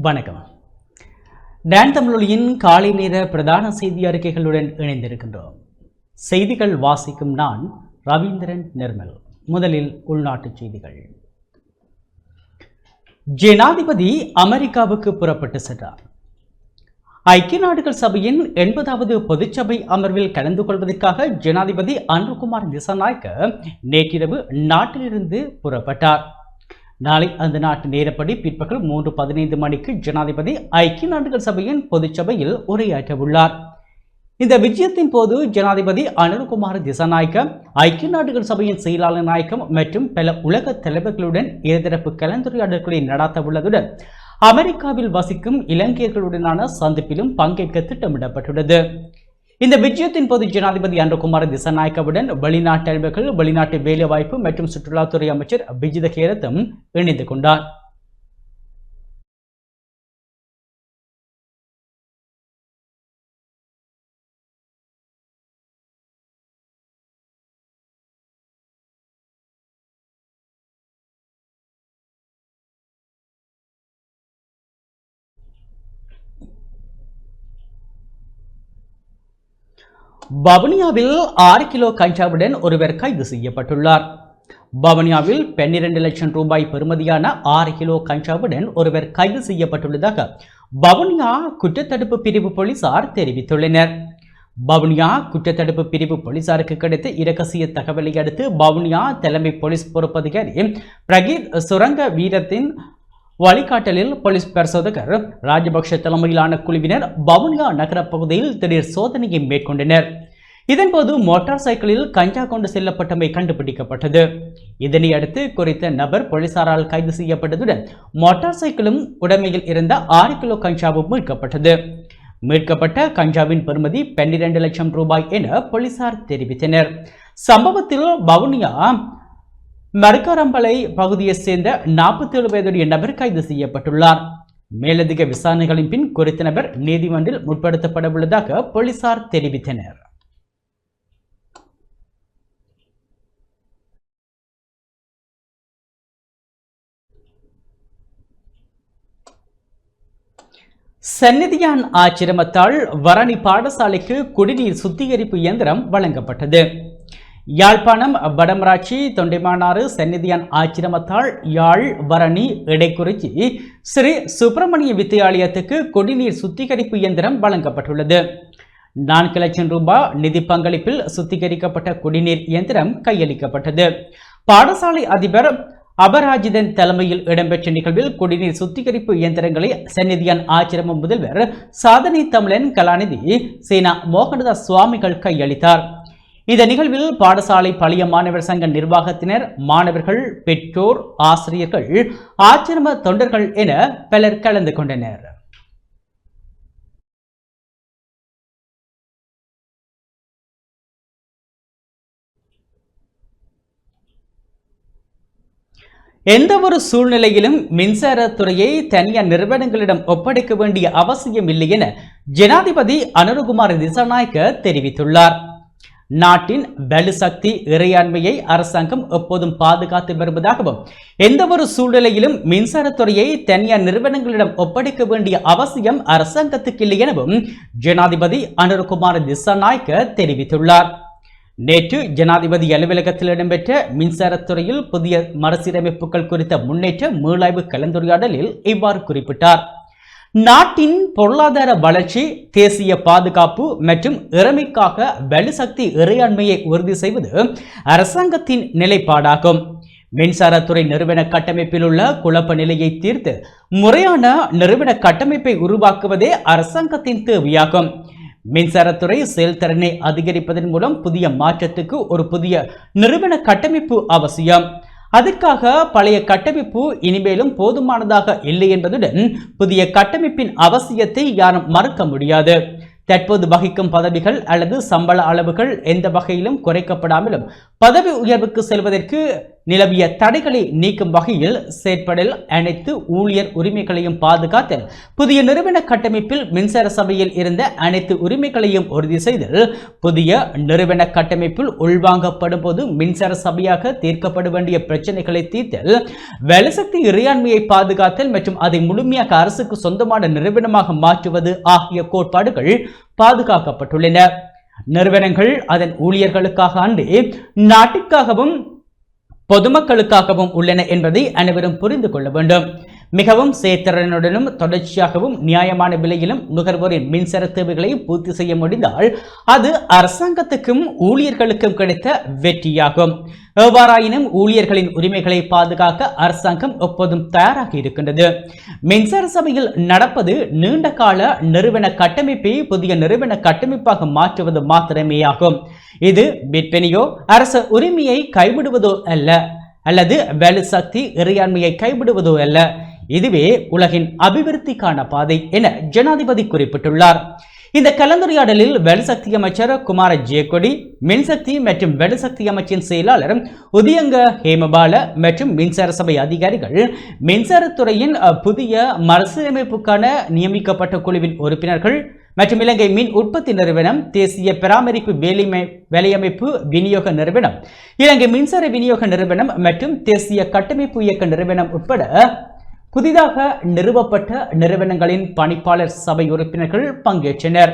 வணக்கம். டான் தமிழொலியின் காலை நேர பிரதான செய்தி அறிக்கைகளுடன் இணைந்திருக்கின்றோம். செய்திகள் வாசிக்கும் நான் ரவீந்திரன் நிர்மல். முதலில் உள்நாட்டுச் செய்திகள். ஜனாதிபதி அமெரிக்காவுக்கு புறப்பட்டு சென்றார். ஐக்கிய நாடுகள் சபையின் எண்பதாவது பொதுச்சபை அமர்வில் கலந்து கொள்வதற்காக ஜனாதிபதி அனுகுமார் திசாநாயக்க நேற்றிரவு நாட்டிலிருந்து புறப்பட்டார். நாளை அந்த நாட்டு நேரப்படி பிற்பகல் மூன்று பதினைந்து மணிக்கு ஜனாதிபதி ஐக்கிய நாடுகள் சபையின் பொதுச்சபையில் உரையாற்றவுள்ளார். இந்த விஜயத்தின் போது ஜனாதிபதி அனுர்குமார் திசாநாயக்கம் ஐக்கிய நாடுகள் சபையின் செயலாளர் நாயக்கம் மற்றும் பல உலக தலைவர்களுடன் இருதரப்பு கலந்துரையாடல்களை நடத்தவுள்ளதுடன் அமெரிக்காவில் வசிக்கும் இலங்கையர்களுடனான சந்திப்பிலும் பங்கேற்க திட்டமிடப்பட்டுள்ளது. இந்த விஜயத்தின் போது ஜனாதிபதி அன்றகுமார் திசநாயக்கவுடன் வெளிநாட்டு தலைவர்கள் வெளிநாட்டு வேலைவாய்ப்பு மற்றும் சுற்றுலாத்துறை அமைச்சர் விஜித கேரத்தும் இணைந்து கொண்டார். பவனியாவில் ஆறு கிலோ கஞ்சாவுடன் ஒருவர் கைது செய்யப்பட்டுள்ளார். பவனியாவில் பன்னிரண்டு லட்சம் ரூபாய் பெறுமதியான ஆறு கிலோ கஞ்சாவுடன் ஒருவர் கைது செய்யப்பட்டுள்ளதாக பவனியா குற்றத்தடுப்பு பிரிவு போலீசார் தெரிவித்துள்ளனர். பவுனியா குற்றத்தடுப்பு பிரிவு போலீசாருக்கு கிடைத்த இரகசிய தகவலை அடுத்து வவுனியா தலைமை போலீஸ் பொறுப்பதிகாரி பிரகீத் சுரங்க வீரத்தின் வழிகாட்டலில் போலீஸ் பரிசோதகர் ராஜபக்ஷ தலைமையிலான குழுவினர் வவுனியா நகர பகுதியில் திடீர் சோதனையை மேற்கொண்டனர். இதன்போது மோட்டார் சைக்கிளில் கஞ்சா கொண்டு செல்லப்பட்டமை கண்டுபிடிக்கப்பட்டது. இதனை அடுத்து குறித்த நபர் போலீசாரால் கைது செய்யப்பட்டதுடன் மோட்டார் சைக்கிளும் உடைமையில் இருந்த ஆறு கிலோ கஞ்சாவும் மீட்கப்பட்டது. மீட்கப்பட்ட கஞ்சாவின் பெறுமதி பன்னிரண்டு லட்சம் ரூபாய் என போலீசார் தெரிவித்தனர். சம்பவத்தில் பவுனியா மருக்காரம்பளை பகுதியைச் சேர்ந்த நாற்பத்தி ஏழு வயதுடைய நபர் கைது செய்யப்பட்டுள்ளார். மேலதிக விசாரணைகளின் பின் குறித்த நபர் நீதிமன்றில் முற்படுத்தப்பட உள்ளதாக போலீசார் தெரிவித்தனர். சந்நிதியான் ஆச்சிரமத்தால் வரணி பாடசாலைக்கு குடிநீர் சுத்திகரிப்பு இயந்திரம் வழங்கப்பட்டது. யாழ்ப்பாணம் வடமராட்சி தொண்டைமானாறு சந்நிதியான் ஆச்சிரமத்தால் யாழ் வரணி இடைக்குறிச்சி ஸ்ரீ சுப்பிரமணிய வித்தியாலயத்துக்கு குடிநீர் சுத்திகரிப்பு இயந்திரம் வழங்கப்பட்டுள்ளது. நான்கு லட்சம் ரூபாய் நிதி பங்களிப்பில் சுத்திகரிக்கப்பட்ட குடிநீர் இயந்திரம் கையளிக்கப்பட்டது. பாடசாலை அதிபர் அபராஜிதன் தலைமையில் இடம்பெற்ற நிகழ்வில் குடிநீர் சுத்திகரிப்பு இயந்திரங்களை சந்நிதியான் ஆச்சிரம முதல்வர் சாதனை தமிழன் கலாநிதி சீனா மோகனதாஸ் சுவாமிகள் கையளித்தார். இந்த நிகழ்வில் பாடசாலை பழைய மாணவர் சங்க நிர்வாகத்தினர் மாணவர்கள் பெற்றோர் ஆசிரியர்கள் ஆச்சிரம தொண்டர்கள் என பலர் கலந்து கொண்டனர். எந்த ஒரு சூழ்நிலையிலும் மின்சாரத்துறையை தனியார் நிறுவனங்களிடம் ஒப்படைக்க வேண்டிய அவசியம் இல்லை என ஜனாதிபதி அனுருகுமார் திசாநாயக்க தெரிவித்துள்ளார். நாட்டின் வலுசக்தி இறையாண்மையை அரசாங்கம் எப்போதும் பாதுகாத்து வருவதாகவும் எந்த ஒரு சூழ்நிலையிலும் மின்சாரத்துறையை தனியார் நிறுவனங்களிடம் ஒப்படைக்க வேண்டிய அவசியம் அரசாங்கத்துக்கு இல்லை எனவும் ஜனாதிபதி அனுர்குமார் திசாநாயக்க தெரிவித்துள்ளார். நேற்று ஜனாதிபதி அலுவலகத்தில் இடம்பெற்ற மின்சாரத்துறையில் புதிய மறுசீரமைப்புகள் குறித்த முன்னேற்ற மீளாய்வு கலந்துரையாடலில் இவ்வாறு குறிப்பிட்டார். நாட்டின் பொருளாதார வளர்ச்சி தேசிய பாதுகாப்பு மற்றும் இறமைக்காக வலுசக்தி இறையாண்மையை உறுதி செய்வது அரசாங்கத்தின் நிலைப்பாடாகும். மின்சாரத்துறை நிறுவன கட்டமைப்பில் உள்ள குழப்ப நிலையை தீர்த்து முறையான நிறுவன கட்டமைப்பை உருவாக்குவதே அரசாங்கத்தின் தேவையாகும். மின்சாரத்துறை செயல்திறனை அதிகரிப்பதன் மூலம் புதிய மாற்றத்துக்கு ஒரு புதிய நிறுவன கட்டமைப்பு அவசியம். அதற்காக பழைய கட்டமைப்பு இனிமேலும் போதுமானதாக இல்லை என்பதுடன் புதிய கட்டமைப்பின் அவசியத்தை யாரும் மறுக்க முடியாது. தற்போது வகிக்கும் பதவிகள் அல்லது சம்பள அளவுகள் எந்த வகையிலும் குறைக்கப்படாமலும் பதவி உயர்வுக்கு செல்வதற்கு நிலவிய தடைகளை நீக்கும் வகையில் செயற்படல் அனைத்து ஊழியர் உரிமைகளையும் பாதுகாத்தல் புதிய நிறுவன கட்டமைப்பில் மின்சார சபையில் இருந்த அனைத்து உரிமைகளையும் உறுதி செய்தல் புதிய நிறுவன கட்டமைப்பில் உள்வாங்கப்படும் போது மின்சார சபையாக தீர்க்கப்பட வேண்டிய பிரச்சனைகளை தீர்த்தல் வலுசக்தி இறையாண்மையை பாதுகாத்தல் மற்றும் அதை முழுமையாக அரசுக்கு சொந்தமான நிறுவனமாக மாற்றுவது ஆகிய கோட்பாடுகள் பாதுகாக்கப்பட்டுள்ளன. நிறுவனங்கள் அதன் ஊழியர்களுக்காக அன்றி நாட்டிற்காகவும் பொதுமக்களுக்காகவும் உள்ளன என்பதை அனைவரும் புரிந்து கொள்ள வேண்டும். மிகவும் செயற்திறனுடனும் தொடர்ச்சியாகவும் நியாயமான விலையிலும் நுகர்வோரின் மின்சார தேவைகளை பூர்த்தி செய்ய முடிந்தால் அது அரசாங்கத்துக்கும் ஊழியர்களுக்கும் கிடைத்த வெற்றியாகும். எவ்வாறாயினும் ஊழியர்களின் உரிமைகளை பாதுகாக்க அரசாங்கம் எப்போதும் தயாராக இருக்கின்றது. மின்சார சபையில் நடப்பது நீண்ட கால நிறுவன கட்டமைப்பை புதிய நிறுவன கட்டமைப்பாக மாற்றுவது மாத்திரமேயாகும். இது விற்பனையோ அரச உரிமையை கைவிடுவதோ அல்ல அல்லது வலு சக்தி இறையாண்மையை கைவிடுவதோ அல்ல. இதுவே உலகின் அபிவிருத்திக்கான பாதை என ஜனாதிபதி குறிப்பிட்டுள்ளார். இந்த கலந்துரையாடலில் வெளிசக்தி அமைச்சர் குமார ஜெயக்கொடி மின்சக்தி மற்றும் வெளிசக்தி அமைச்சின் செயலாளர் உதயங்க ஹேமபால மற்றும் மின்சார சபை அதிகாரிகள் மின்சாரத்துறையின் புதிய மறுசீரமைப்புக்கான நியமிக்கப்பட்ட குழுவின் உறுப்பினர்கள் மற்றும் இலங்கை மின் உற்பத்தி நிறுவனம் தேசிய பராமரிப்பு வேலைமை வேலையமைப்பு விநியோக நிறுவனம் இலங்கை மின்சார விநியோக நிறுவனம் மற்றும் தேசிய கட்டமைப்பு இயக்க நிறுவனம் உட்பட புதிதாக நிறுவப்பட்ட நிறுவனங்களின் பணிப்பாளர் சபை உறுப்பினர்கள் பங்கேற்றனர்.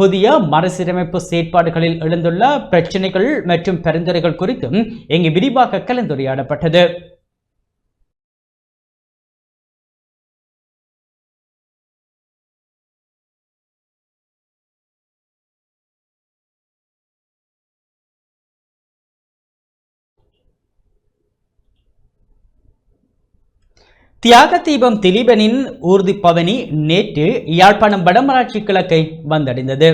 புதிய மறுசீரமைப்பு செயற்பாடுகளில் எழுந்துள்ள பிரச்சினைகள் மற்றும் பரிந்துரைகள் குறித்தும் இங்கு விரிவாக கலந்துரையாடப்பட்டது. தியாக தீபம் திலீபனின் ஊர்தி பவனி நேற்று யாழ்ப்பாணம் வடமராட்சி கிழக்கை வந்தடைந்தது.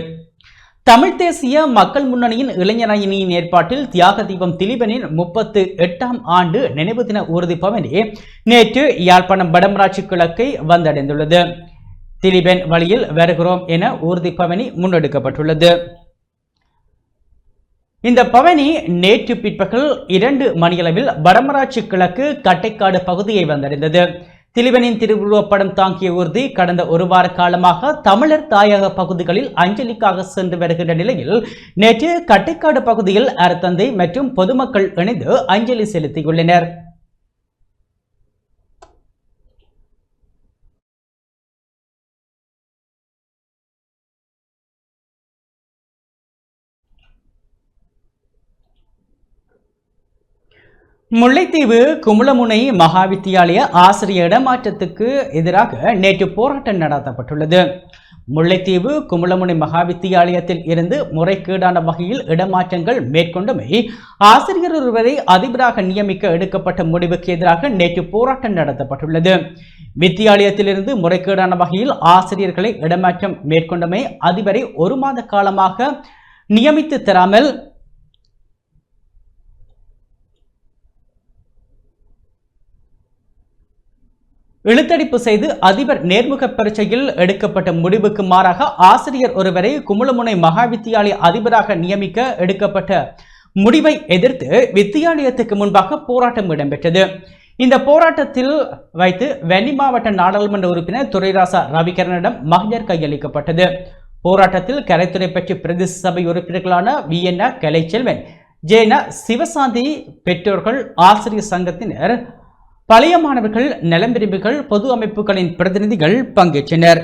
தமிழ் தேசிய மக்கள் முன்னணியின் இளைஞரணியின் ஏற்பாட்டில் தியாக தீபம் திலீபனின் முப்பத்து எட்டாம் ஆண்டு நினைவு தின ஊர்தி பவனி நேற்று யாழ்ப்பாணம் வடமராட்சி கிழக்கை வந்தடைந்துள்ளது. திலீபன் வழியில் வருகிறோம் என ஊர்தி பவனி முன்னெடுக்கப்பட்டுள்ளது. இந்த பவனி நேற்று பிற்பகல் இரண்டு மணியளவில் வடமராட்சி கிழக்கு கட்டைக்காடு பகுதியை வந்தடைந்தது. திலிவனின் திருவுருவப்படம் தாங்கிய ஊர்தி கடந்த ஒரு வார காலமாக தமிழர் தாயக பகுதிகளில் அஞ்சலிக்காக சென்று வருகின்ற நிலையில் நேற்று கட்டைக்காடு பகுதியில் அறத்தந்தை மற்றும் பொதுமக்கள் இணைந்து அஞ்சலி செலுத்தியுள்ளனர். முல்லைத்தீவு குமுளமுனை மகா வித்தியாலய ஆசிரியர் இடமாற்றத்துக்கு எதிராக நேற்று போராட்டம் நடத்தப்பட்டுள்ளது. முல்லைத்தீவு குமுளமுனை மகா வித்தியாலயத்தில் இருந்து முறைகேடான வகையில் இடமாற்றங்கள் மேற்கொண்டமை ஆசிரியர் ஒருவரை அதிபராக நியமிக்க எடுக்கப்பட்ட முடிவுக்கு எதிராக நேற்று போராட்டம் நடத்தப்பட்டுள்ளது. வித்தியாலயத்திலிருந்து முறைகேடான வகையில் ஆசிரியர்களை இடமாற்றம் மேற்கொண்டமை அதிபரை ஒரு மாத காலமாக நியமித்து தராமல் இழுத்தடிப்பு செய்து அதிபர் நேர்முக பரீட்சையில் எடுக்கப்பட்ட முடிவுக்கு மாறாக ஆசிரியர் ஒருவரை குமுளமுனை மகா வித்தியாலய அதிபராக நியமிக்க எடுக்கப்பட்ட முடிவை எதிர்த்து வித்தியாலயத்துக்கு முன்பாக போராட்டம் இடம்பெற்றது. இந்த போராட்டத்தில் வைத்து வெண்ணி மாவட்ட நாடாளுமன்ற உறுப்பினர் துரைராசா ரவிகரனிடம் மகளிர் கையளிக்கப்பட்டது. போராட்டத்தில் கரைத்துறை பற்றி பிரதேச சபை உறுப்பினர்களான வி. என். கலைச்செல்வன் ஜேனா சிவசாந்தி பெற்றோர்கள் ஆசிரியர் சங்கத்தினர் பழைய மாணவர்கள் நலம்பிரிவுகள் பொது அமைப்புகளின் பிரதிநிதிகள் பங்கேற்றனர்.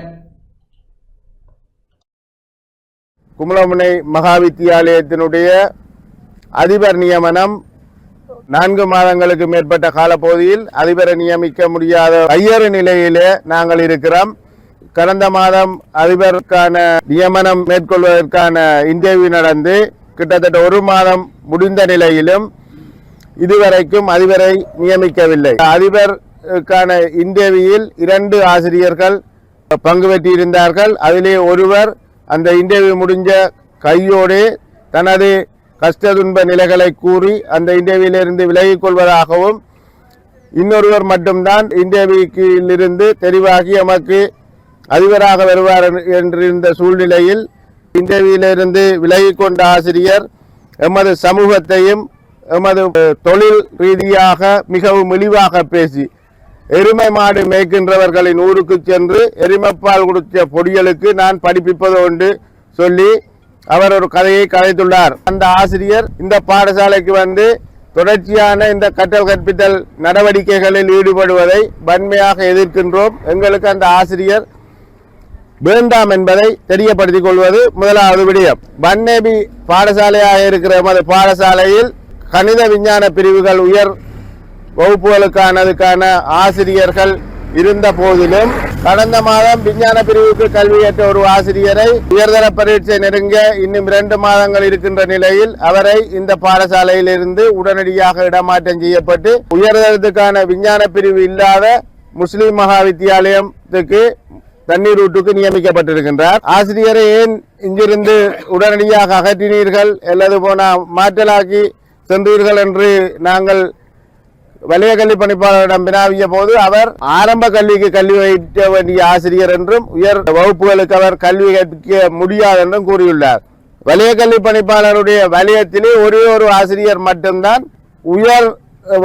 குமலமுனை மகாவித்தியாலயத்தினுடைய அதிபர் நியமனம் நான்கு மாதங்களுக்கு மேற்பட்ட காலப்பகுதியில் அதிபரை நியமிக்க முடியாத ஐயறு நிலையிலே நாங்கள் இருக்கிறோம். கடந்த மாதம் அதிபருக்கான நியமனம் மேற்கொள்வதற்கான இன்டர்வியூ நடந்து கிட்டத்தட்ட ஒரு மாதம் முடிந்த நிலையிலும் இதுவரைக்கும் அதிபரை நியமிக்கவில்லை. அதிபருக்கான இன்டர்வியூவில் இரண்டு ஆசிரியர்கள் பங்கு பெற்றிருந்தார்கள். அதிலே ஒருவர் அந்த இன்டர்வியூ முடிஞ்ச கையோடு தனது கஷ்ட துன்ப நிலைகளை கூறி அந்த இன்டர்வியூவிலிருந்து விலகிக் கொள்வதாகவும் இன்னொருவர் மட்டும்தான் இன்டர்வியூக்கிலிருந்து தெரிவாகி எமக்கு அதிபராக வருவார் என்றிருந்த சூழ்நிலையில் இன்டர்வியூவிலிருந்து விலகிக் கொண்ட ஆசிரியர் எமது சமூகத்தையும் எமது தொழில் ரீதியாக மிகவும் இழிவாக பேசி எருமை மாடு மேய்க்கின்றவர்களின் ஊருக்கு சென்று எருமைப்பால் குடித்த பொடிகளுக்கு நான் படிப்பிப்பது உண்டு சொல்லி அவர் ஒரு கதையை கதைத்துள்ளார் அந்த ஆசிரியர் இந்த பாடசாலைக்கு வந்து தொடர்ச்சியான இந்த கற்றல் கற்பித்தல் நடவடிக்கைகளில் ஈடுபடுவதை வன்மையாக எதிர்க்கின்றோம். எங்களுக்கு அந்த ஆசிரியர் வேண்டாம் என்பதை தெரியப்படுத்திக் கொள்வது முதலாவது விடயம். வன்னேபி பாடசாலையாக இருக்கிற எமது பாடசாலையில் கணித விஞ்ஞான பிரிவுகள் உயர் வகுப்புகளுக்கானதுக்கான ஆசிரியர்கள் இருந்த போதிலும் கடந்த மாதம் விஞ்ஞான பிரிவுக்கு கல்வி ஏற்ற ஒரு ஆசிரியரை உயர்தர பரீட்சை நெருங்க இன்னும் இரண்டு மாதங்கள் இருக்கின்ற நிலையில் அவரை இந்த பாடசாலையில் இருந்து உடனடியாக இடமாற்றம் செய்யப்பட்டு உயர்தரத்துக்கான விஞ்ஞான பிரிவு இல்லாத முஸ்லிம் மகா வித்தியாலயத்துக்கு தண்ணீர் ஊட்டுக்கு நியமிக்கப்பட்டிருக்கின்றார். ஆசிரியரை ஏன் இங்கிருந்து உடனடியாக அகற்றினீர்கள்? அல்லது போன மாற்றலாக்கி சென்றீர்கள் என்று நாங்கள் வலய கல்வி பணிப்பாளரிடம் வினாவிய போது அவர் ஆரம்ப கல்விக்கு கல்வி வைக்க வேண்டிய ஆசிரியர் என்றும் உயர் வகுப்புகளுக்கு அவர் கல்வி கற்பிக்க முடியாது என்றும் கூறியுள்ளார். வலய கல்வி பணிப்பாளருடைய வலயத்திலே ஒரே ஒரு ஆசிரியர் மட்டும்தான் உயர்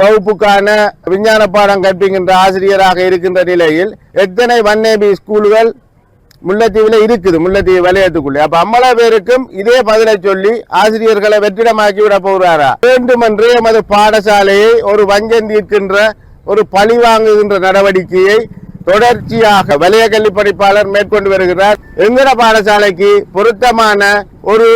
வகுப்புக்கான விஞ்ஞான பாடம் கற்பிக்கின்ற ஆசிரியராக இருக்கின்ற நிலையில் எத்தனை வன்னேபி ஸ்கூல்கள் முல்லைத்தீவில் இருக்குது முல்லைத்தீவு வலயத்துக்குள்ளே அப்ப அம்மள பேருக்கும் இதே பதிலை சொல்லி ஆசிரியர்களை வெற்றிடமாக்கி விட போகிறாரா? வேண்டுமென்றே எமது பாடசாலையை ஒரு வஞ்சம் தீர்க்கின்ற ஒரு பழி வாங்குகின்ற நடவடிக்கையை தொடர்ச்சியாக வலய கல்வி படிப்பாளர் மேற்கொண்டு வருகிறார். எங்கட பாடசாலைக்கு பொருத்தமான ஒரு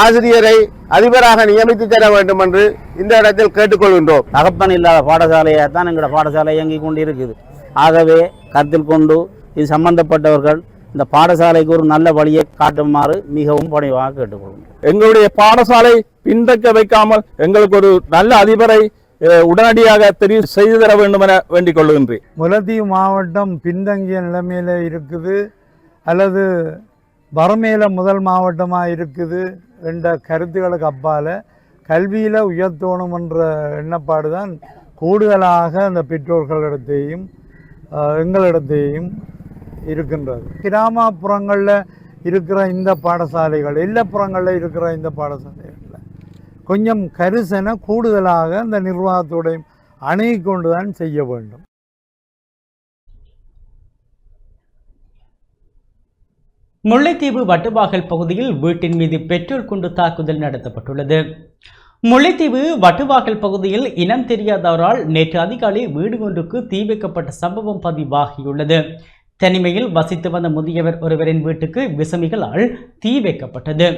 ஆசிரியரை அதிபராக நியமித்து தர வேண்டும் என்று இந்த இடத்தில் கேட்டுக்கொள்கின்றோம். தகப்பன் இல்லாத பாடசாலையாக தான் எங்களோட பாடசாலை இயங்கிக் கொண்டு இருக்குது ஆகவே கருத்தில் கொண்டு இது சம்பந்தப்பட்டவர்கள் இந்த பாடசாலைக்கு ஒரு நல்ல வழியை காட்டுமாறு மிகவும் பணிவாக கேட்டுக்கொள்கிறோம். எங்களுடைய பாடசாலை பின்தக்க வைக்காமல் எங்களுக்கு ஒரு நல்ல அதிபரை உடனடியாக தெரிவு செய்து தர வேண்டும் என வேண்டிக் கொள்கின்றேன். முல்லைத்தீவு மாவட்டம் பின்தங்கிய நிலைமையில் இருக்குது. அல்லது வறுமையில் முதல் மாவட்டமாக இருக்குது என்ற கருத்துக்களுக்கு அப்பால் கல்வியில் உயர்த்தணும் என்ற எண்ணப்பாடு தான் கூடுதலாக அந்த பெற்றோர்களிடத்தையும் எங்களிடத்தையும் இருக்கின்றது. கிராமப்புறங்களில் இருக்கிற இந்த பாடசாலைகள் இல்லப்புறங்களில் இருக்கிற இந்த பாடசாலைகளில் கொஞ்சம் கரிசனை கூடுதலாக இந்த நிர்வாகத்தோடையும் அணுகி கொண்டு தான் செய்ய வேண்டும். முல்லைத்தீவு வட்டுவாகல் பகுதியில் வீட்டின் மீது பெட்ரோல் குண்டு தாக்குதல் நடத்தப்பட்டுள்ளது. முல்லைத்தீவு வட்டுவாகல் பகுதியில் இனம் தெரியாதவரால் நேற்று அதிகாலை வீடு ஒன்றுக்கு தீ வைக்கப்பட்ட சம்பவம் பதிவாகியுள்ளது. தனிமையில் வசித்து வந்த முதியவர் ஒருவரின் வீட்டுக்கு விசமிகளால் தீ வைக்கப்பட்டது.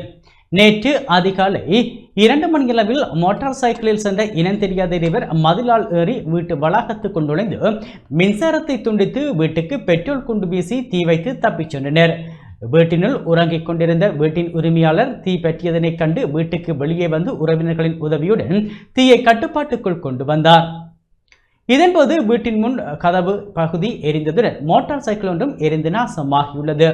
நேற்று அதிகாலை இரண்டு மணியளவில் மோட்டார் சைக்கிளில் சென்ற இனம் தெரியாத இருவர் மதிலால் ஏறி வீட்டு வளாகத்துக்குள் நுழைந்து மின்சாரத்தை துண்டித்து வீட்டுக்கு பெட்ரோல் குண்டு வீசி தீ வைத்து தப்பிச் சென்றனர். வீட்டினுள் உறங்கிக் கொண்டிருந்த வீட்டின் உரிமையாளர் தீ பற்றியதனைக் கண்டு வீட்டுக்கு வெளியே வந்து உறவினர்களின் உதவியுடன் தீயை கட்டுப்பாட்டுக்குள் கொண்டு வந்தார். இதன்போது வீட்டின் முன் கதவு பகுதி எரிந்ததுடன் மோட்டார் சைக்கிள் ஒன்றும் எரிந்து நாசமாகியுள்ளது.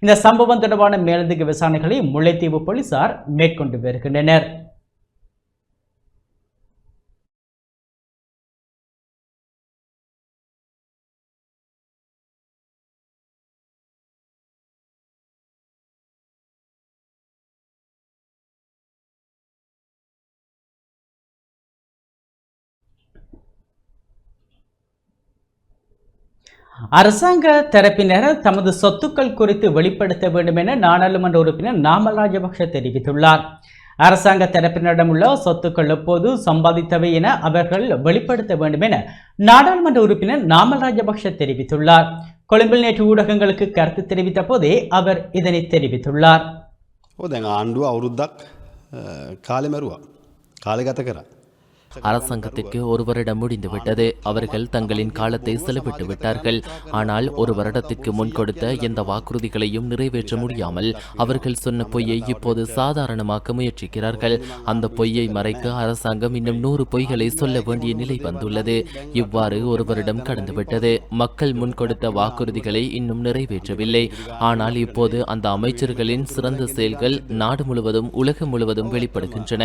இந்த சம்பவம் தொடர்பான மேலதிக விசாரணைகளை முல்லைத்தீவு போலீசார் மேற்கொண்டு வருகின்றனர். அரசாங்க தரப்பினர் தமது சொத்துக்கள் குறித்து வெளிப்படுத்த வேண்டும் என நாடாளுமன்ற உறுப்பினர் நாம ராஜபக்ஷ தெரிவித்துள்ளார். அரசாங்க தரப்பினரிடம் உள்ள சொத்துக்கள் எப்போது சம்பாதித்தவை என அவர்கள் வெளிப்படுத்த வேண்டும் என நாடாளுமன்ற உறுப்பினர் நாமல் ராஜபக்ஷ தெரிவித்துள்ளார். கொழும்பில் நேற்று ஊடகங்களுக்கு கருத்து தெரிவித்த போதே அவர் இதனை தெரிவித்துள்ளார். ஆண்டு காலை மருவா காலை கத்தக்கிறா அரசாங்கத்திற்கு ஒரு வருடம் முடிந்துவிட்டது. அவர்கள் தங்களின் காலத்தை செலவிட்டு விட்டார்கள். ஆனால் ஒரு வருடத்திற்கு முன் கொடுத்த எந்த வாக்குறுதிகளையும் நிறைவேற்ற முடியாமல் அவர்கள் சொன்ன பொய்யை இப்போது சாதாரணமாக்க முயற்சிக்கிறார்கள். அந்த பொய்யை மறைக்க அரசாங்கம் இன்னும் நூறு பொய்களை சொல்ல வேண்டிய நிலை வந்துள்ளது. இவ்வாறு ஒரு வருடம் கடந்துவிட்டது. மக்கள் முன் கொடுத்த வாக்குறுதிகளை இன்னும் நிறைவேற்றவில்லை. ஆனால் இப்போது அந்த அமைச்சர்களின் சிறந்த செயல்கள் நாடு முழுவதும் உலகம் முழுவதும் வெளிப்படுகின்றன.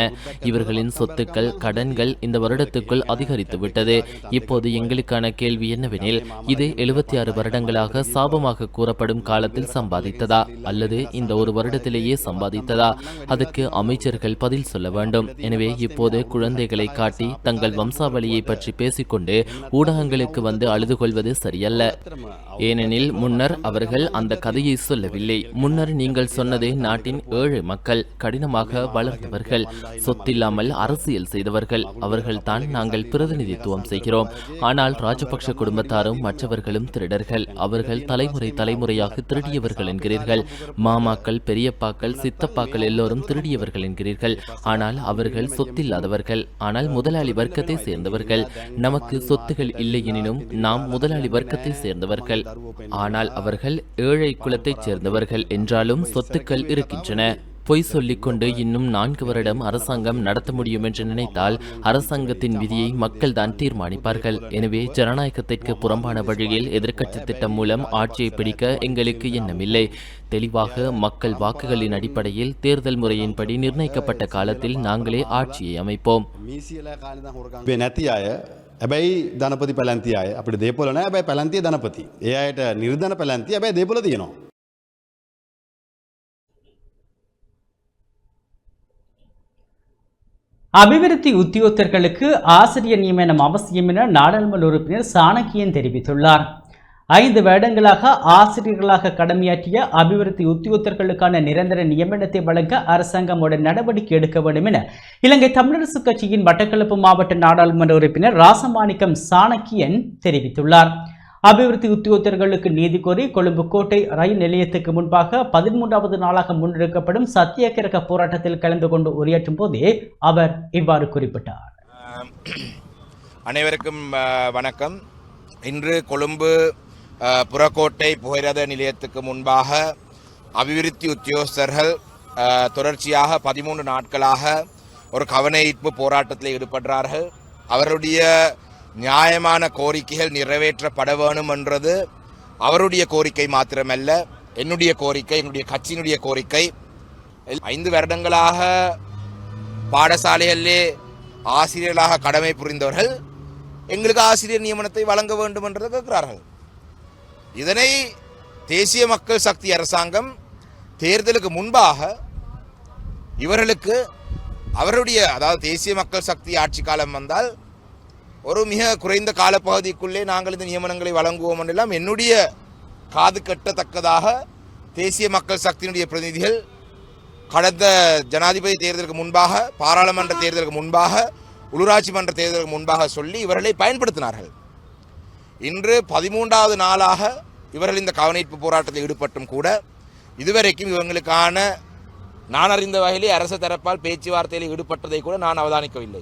இவர்களின் சொத்துக்கள் கடன்கள் இந்த வருடத்துக்குள் அதிகரித்து விட்டது இப்போது எங்களுக்கான கேள்வி என்னவெனில் இது எழுபத்தி ஆறு வருடங்களாக சாபமாக கூறப்படும் காலத்தில் சம்பாதித்ததா? அல்லது இந்த ஒரு வருடத்திலேயே சம்பாதித்ததா? அதற்கு அமைச்சர்கள் பதில் சொல்ல வேண்டும். எனவே இப்போது குழந்தைகளை காட்டி தங்கள் வம்சாவளியை பற்றி பேசிக்கொண்டு ஊடகங்களுக்கு வந்து அழுது கொள்வது சரியல்ல. ஏனெனில் முன்னர் அவர்கள் அந்த கதையை சொல்லவில்லை. முன்னர் நீங்கள் சொன்னது நாட்டின் ஏழு மக்கள் கடினமாக வளர்ந்தவர்கள் சொத்தில்லாமல் அரசியல் செய்தவர்கள். அவர்கள்தான் நாங்கள் பிரதிநிதித்துவம் செய்கிறோம். ஆனால் ராஜபக்ஷ குடும்பத்தாரும் மற்றவர்களும் திருடர்கள். அவர்கள் தலைமுறை தலைமுறையாக திருடியவர்கள் என்கிறீர்கள். மாமாக்கள் பெரியப்பாக்கள் சித்தப்பாக்கள் எல்லோரும் திருடியவர்கள் என்கிறீர்கள். ஆனால் அவர்கள் சொத்தில்லாதவர்கள். ஆனால் முதலாளி வர்க்கத்தை சேர்ந்தவர்கள். நமக்கு சொத்துகள் இல்லை எனினும் நாம் முதலாளி வர்க்கத்தை சேர்ந்தவர்கள். ஆனால் அவர்கள் ஏழை குலத்தைச் சேர்ந்தவர்கள் என்றாலும் சொத்துக்கள் இருக்கின்றன. பொய் சொல்லிக்கொண்டு இன்னும் நான்கு வருடம் அரசாங்கம் நடத்த முடியும் என்று நினைத்தால் அரசாங்கத்தின் விதியை மக்கள் தான் தீர்மானிப்பார்கள் எனவே ஜனநாயகத்திற்கு புறம்பான வழியில் எதிர்க்கட்சி திட்டம் மூலம் ஆட்சியை பிடிக்க எங்களுக்கு எண்ணமில்லை தெளிவாக மக்கள் வாக்குகளின் அடிப்படையில் தேர்தல் முறையின்படி நிர்ணயிக்கப்பட்ட காலத்தில் நாங்களே ஆட்சியை அமைப்போம் අපේ නැති අය ඇබැයි ධනපති පැලන්ති අය අපට දේපොල නෑ බැයි පැලන්තිය ධනපති ඒ අයට නිර්ධන පැලන්තිය බැයි දේපොල තියෙනවා. அபிவிருத்தி உத்தியோகத்தர்களுக்கு ஆசிரியர் நியமனம் அவசியம் என நாடாளுமன்ற உறுப்பினர் சாணக்கியன் தெரிவித்துள்ளார். ஐந்து வருடங்களாக ஆசிரியர்களாக கடமையாற்றிய அபிவிருத்தி உத்தியோகத்தர்களுக்கான நிரந்தர நியமனத்தை வழங்க அரசாங்கம் உடன் நடவடிக்கை எடுக்க வேண்டும் என இலங்கை தமிழரசு கட்சியின் மட்டக்களப்பு மாவட்ட நாடாளுமன்ற உறுப்பினர் ராசமாணிக்கம் சாணக்கியன் தெரிவித்துள்ளார். அபிவிருத்தி உத்தியோகத்தர்களுக்கு நீதி கோரி கொழும்பு கோட்டை ரயில் நிலையத்துக்கு முன்பாக பதிமூன்றாவது நாளாக முன்னெடுக்கப்படும் சத்தியாகிரக போராட்டத்தில் கலந்து கொண்டு உரையாற்றும் போதே அவர் இவ்வாறு குறிப்பிட்டார். அனைவருக்கும் வணக்கம். இன்று கொழும்பு புறக்கோட்டை புகைரத நிலையத்துக்கு முன்பாக அபிவிருத்தி உத்தியோகஸ்தர்கள் தொடர்ச்சியாக பதிமூன்று நாட்களாக ஒரு கவன ஈர்ப்பு போராட்டத்தில் ஈடுபடுறார்கள் அவருடைய நியாயமான கோரிக்கைகள் நிறைவேற்றப்பட வேணும் என்றது அவருடைய கோரிக்கை மாத்திரமல்ல என்னுடைய கோரிக்கை என்னுடைய கட்சியினுடைய கோரிக்கை. ஐந்து வருடங்களாக பாடசாலைகளிலே ஆசிரியர்களாக கடமை புரிந்தவர்கள் எங்களுக்கு ஆசிரியர் நியமனத்தை வழங்க வேண்டும் என்று கேட்கிறார்கள். இதனை தேசிய மக்கள் சக்தி அரசாங்கம் தேர்தலுக்கு முன்பாக இவர்களுக்கு அவருடைய அதாவது தேசிய மக்கள் சக்தி ஆட்சி காலம் வந்தால் ஒரு மிக குறைந்த காலப்பகுதிக்குள்ளே நாங்கள் இந்த நியமனங்களை வழங்குவோம் என்றெல்லாம் என்னுடைய காது கட்டத்தக்கதாக தேசிய மக்கள் சக்தியினுடைய பிரதிநிதிகள் கடந்த ஜனாதிபதி தேர்தலுக்கு முன்பாக பாராளுமன்ற தேர்தலுக்கு முன்பாக உள்ளூராட்சி மன்ற தேர்தலுக்கு முன்பாக சொல்லி இவர்களை பயன்படுத்தினார்கள். இன்று பதிமூன்றாவது நாளாக இவர்கள் இந்த கவனிப்பு போராட்டத்தில் ஈடுபட்டும் கூட இதுவரைக்கும் இவங்களுக்கான நான் அறிந்த வகையிலே அரசு தரப்பால் பேச்சுவார்த்தையில் ஈடுபட்டதை கூட நான் அவதானிக்கவில்லை.